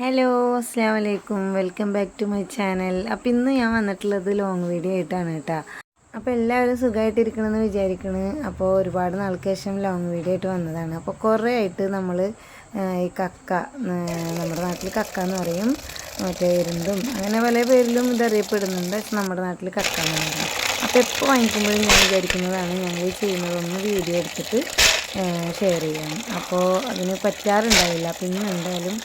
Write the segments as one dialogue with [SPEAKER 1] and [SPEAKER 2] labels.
[SPEAKER 1] Hello അസ്സാം വലൈക്കും welcome back to my channel. അപ്പോൾ ഇന്ന് ഞാൻ വന്നിട്ടുള്ളത് ലോങ് വീഡിയോ ആയിട്ടാണ് കേട്ടോ. അപ്പോൾ എല്ലാവരും സുഖമായിട്ടിരിക്കണമെന്ന് വിചാരിക്കണ്. അപ്പോൾ ഒരുപാട് നാൾക്ക് ശേഷം ലോങ് വീഡിയോ ആയിട്ട് വന്നതാണ്. അപ്പോൾ കുറേ ആയിട്ട് നമ്മൾ ഈ കക്ക നമ്മുടെ നാട്ടിൽ കക്ക എന്ന് പറയും. മറ്റേ എരുന്തും അങ്ങനെ പല പേരിലും ഇതറിയപ്പെടുന്നുണ്ട് നമ്മുടെ നാട്ടിൽ കക്ക എന്ന് പറയും. അപ്പോൾ എപ്പോൾ വാങ്ങിക്കുമ്പോഴും ഞാൻ വിചാരിക്കുന്നതാണ് ഞങ്ങൾ ചെയ്യുന്നതൊന്ന് വീഡിയോ എടുത്തിട്ട് ഷെയർ ചെയ്യാം അപ്പോൾ അതിന് പറ്റാറുണ്ടാവില്ല. പിന്നെ എന്തായാലും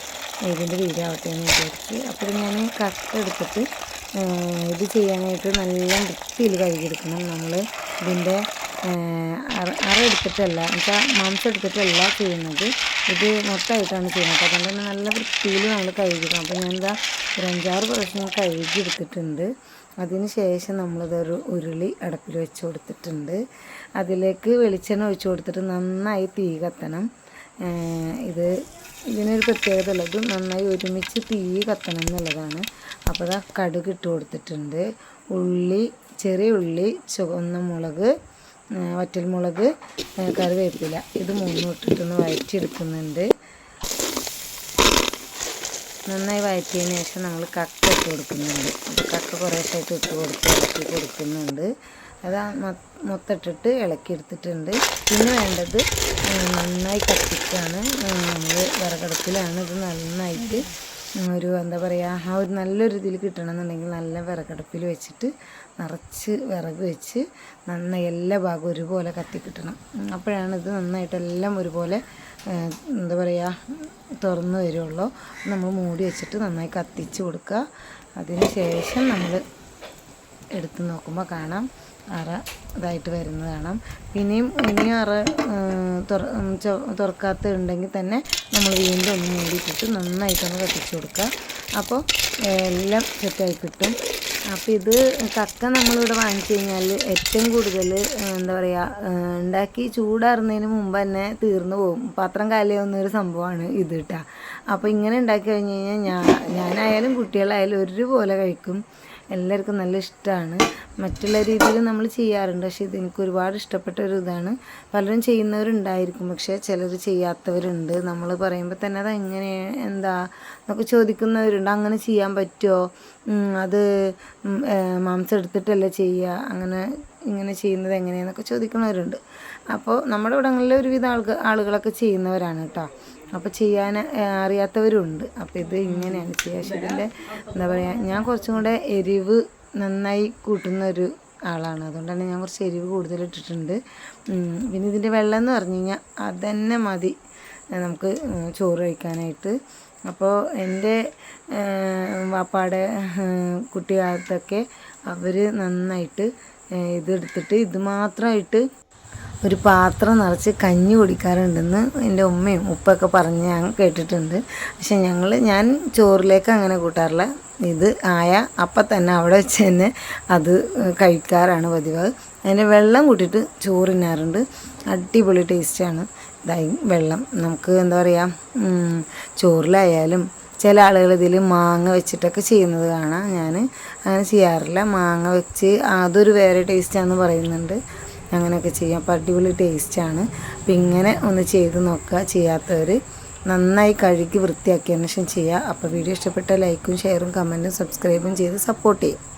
[SPEAKER 1] ഇതിന്റെ വീഡിയോ എന്ന് വിചാരിച്ച്. അപ്പോൾ ഞാൻ കക്ക എടുത്തിട്ട് ഇത് ചെയ്യാനായിട്ട് നല്ല വൃത്തിയിൽ കഴുകിയെടുക്കണം നമ്മൾ ഇതിന്റെ അറ എടുത്തിട്ടല്ല എന്നുവെച്ചാൽ മാംസം എടുത്തിട്ടല്ല ചെയ്യുന്നത്. ഇത് മൊത്തമായിട്ടാണ് ചെയ്യുന്നത്. അതുകൊണ്ട് തന്നെ നല്ല വൃത്തിയിൽ നമ്മൾ കഴുകിക്കണം അപ്പോൾ ഞാനിതാ ഒരു അഞ്ചാറ് പ്രാവശ്യം ഞാൻ കഴുകി എടുത്തിട്ടുണ്ട്. അതിന് ശേഷം നമ്മളിതൊരു ഉരുളി അടുപ്പിൽ വെച്ച് കൊടുത്തിട്ടുണ്ട്. അതിലേക്ക് വെളിച്ചെണ്ണ ഒഴിച്ചു കൊടുത്തിട്ട് നന്നായി തീ കത്തണം. ഇത് ഇതിനൊരു പ്രത്യേകത ഉള്ളത് നന്നായി ഒരുമിച്ച് തീ കത്തണം എന്നുള്ളതാണ്. അപ്പോൾ അത് കടുക് ഇട്ട് കൊടുത്തിട്ടുണ്ട്. ഉള്ളി ചെറിയ ഉള്ളി ചുവന്ന മുളക് വറ്റൽ വറ്റൽമുളക് കറിവേപ്പില. ഇത് മൂന്നും ഇട്ടിട്ടൊന്ന് വഴറ്റിയെടുക്കുന്നുണ്ട് നന്നായി വഴറ്റിയതിന് ശേഷം നമ്മൾ കക്ക ഇട്ട് കൊടുക്കുന്നുണ്ട്. കക്ക കുറേശ്ശായിട്ട് ഇട്ട് കൊടുത്ത് ഇളക്കി കൊടുക്കുന്നുണ്ട്. അത് മൊത്തിട്ടിട്ട് ഇളക്കിയെടുത്തിട്ടുണ്ട്. പിന്നെ വേണ്ടത് നന്നായി കത്തിക്കാണ്. നമ്മൾ വിറകടുപ്പിലാണ്. ഇത് നന്നായിട്ട് ഒരു എന്താ പറയുക ആ ഒരു നല്ലൊരു ഇതിൽ കിട്ടണമെന്നുണ്ടെങ്കിൽ നല്ല വിറകടുപ്പിൽ വെച്ചിട്ട് നിറച്ച് വിറക് വെച്ച് നന്നായി എല്ലാ ഭാഗവും ഒരുപോലെ കത്തി കിട്ടണം. അപ്പോഴാണ് ഇത് നന്നായിട്ട് എല്ലാം ഒരുപോലെ എന്താ പറയുക തുറന്നു വരുള്ളൂ. നമ്മൾ മൂടി വെച്ചിട്ട് നന്നായി കത്തിച്ച് കൊടുക്കുക. അതിന് ശേഷം നമ്മൾ എടുത്ത് നോക്കുമ്പോൾ കാണാം. അറ ഇതായിട്ട് വരുന്നത് കാണാം. പിന്നെയും ഇനിയും അറ തുറക്കാത്ത ഉണ്ടെങ്കിൽ തന്നെ നമ്മൾ വീണ്ടും ഒന്ന് മൂടിയിട്ടിട്ട് നന്നായിട്ടൊന്ന് കത്തിച്ചു കൊടുക്കുക. അപ്പോൾ എല്ലാം സെറ്റായി കിട്ടും. അപ്പോൾ ഇത് കക്ക നമ്മളിവിടെ വാങ്ങിച്ചു കഴിഞ്ഞാൽ ഏറ്റവും കൂടുതൽ എന്താ പറയുക ഉണ്ടാക്കി ചൂടാറുന്നതിന് മുമ്പ് തന്നെ തീർന്നു പോകും. പാത്രം കാലിയാവുന്ന ഒരു സംഭവമാണ് ഇത് കേട്ടോ അപ്പോൾ ഇങ്ങനെ ഉണ്ടാക്കി കഴിഞ്ഞ് കഴിഞ്ഞാൽ ഞാൻ ഞാനായാലും കുട്ടികളായാലും ഒരുപോലെ കഴിക്കും. എല്ലാവർക്കും നല്ല ഇഷ്ടമാണ്. മറ്റുള്ള രീതിയിൽ നമ്മൾ ചെയ്യാറുണ്ട്. പക്ഷേ ഇത് എനിക്ക് ഒരുപാട് ഇഷ്ടപ്പെട്ട ഒരു ഇതാണ്. പലരും ചെയ്യുന്നവരുണ്ടായിരിക്കും. പക്ഷേ ചിലർ ചെയ്യാത്തവരുണ്ട്. നമ്മൾ പറയുമ്പോൾ തന്നെ അത് എങ്ങനെ എന്താ എന്നൊക്കെ ചോദിക്കുന്നവരുണ്ട്. അങ്ങനെ ചെയ്യാൻ പറ്റുമോ? അത് മാംസം എടുത്തിട്ടല്ലേ ചെയ്യുക? അങ്ങനെ ഇങ്ങനെ ചെയ്യുന്നത് എങ്ങനെയാണെന്നൊക്കെ ചോദിക്കുന്നവരുണ്ട്. അപ്പോൾ നമ്മുടെ ഇവിടങ്ങളിൽ ഒരുവിധ ആൾക്ക് ആളുകളൊക്കെ ചെയ്യുന്നവരാണ് കേട്ടോ. അപ്പോൾ ചെയ്യാൻ അറിയാത്തവരുണ്ട്. അപ്പോൾ ഇത് ഇങ്ങനെയാണ് ചെയ്യുക എന്താ പറയുക ഞാൻ കുറച്ചും കൂടെ എരിവ് നന്നായി കൂട്ടുന്ന ഒരു ആളാണ്. അതുകൊണ്ടാണ് ഞാൻ കുറച്ച് എരിവ് കൂടുതൽ ഇട്ടിട്ടുണ്ട് പിന്നെ ഇതിന്റെ വെള്ളം എന്ന് പറഞ്ഞു കഴിഞ്ഞാൽ അതന്നെ മതി നമുക്ക് ചോറ് കഴിക്കാനായിട്ട്. അപ്പോൾ എന്റെ വാപ്പാടെ കുട്ടിക്കാലത്തൊക്കെ അവർ നന്നായിട്ട് ഇതെടുത്തിട്ട് ഇത് മാത്രമായിട്ട് ഒരു പാത്രം നിറച്ച് കഞ്ഞി കുടിക്കാറുണ്ടെന്ന് എന്റെ ഉമ്മയും ഉപ്പൊക്കെ പറഞ്ഞ് ഞാൻ കേട്ടിട്ടുണ്ട്. പക്ഷെ ഞങ്ങൾ ഞാൻ ചോറിലേക്ക് അങ്ങനെ കൂട്ടാറില്ല. ഇത് ആയ അപ്പം തന്നെ അവിടെ വെച്ച് തന്നെ അത് കഴിക്കാറാണ് പതിവ്. അതിന്റെ വെള്ളം കൂട്ടിയിട്ട് ചോറിനാറുണ്ട് അടിപൊളി ടേസ്റ്റാണ് ഇതായി വെള്ളം. നമുക്ക് എന്താ പറയുക ചോറിലായാലും ചില ആളുകൾ ഇതിൽ മാങ്ങ വെച്ചിട്ടൊക്കെ ചെയ്യുന്നത് കാണാം. ഞാൻ അങ്ങനെ ചെയ്യാറില്ല. മാങ്ങ വെച്ച് അതൊരു വേറെ ടേസ്റ്റാണെന്ന് പറയുന്നുണ്ട്. അങ്ങനെയൊക്കെ ചെയ്യാം. അപ്പോൾ അടിപൊളി ടേസ്റ്റാണ് അപ്പം ഇങ്ങനെ ഒന്ന് ചെയ്ത് നോക്കുക. ചെയ്യാത്തവർ നന്നായി കഴുകി വൃത്തിയാക്കിയതിനു ശേഷം ചെയ്യുക. അപ്പോൾ വീഡിയോ ഇഷ്ടപ്പെട്ട ലൈക്കും ഷെയറും കമന്റും സബ്സ്ക്രൈബും ചെയ്ത് സപ്പോർട്ട് ചെയ്യും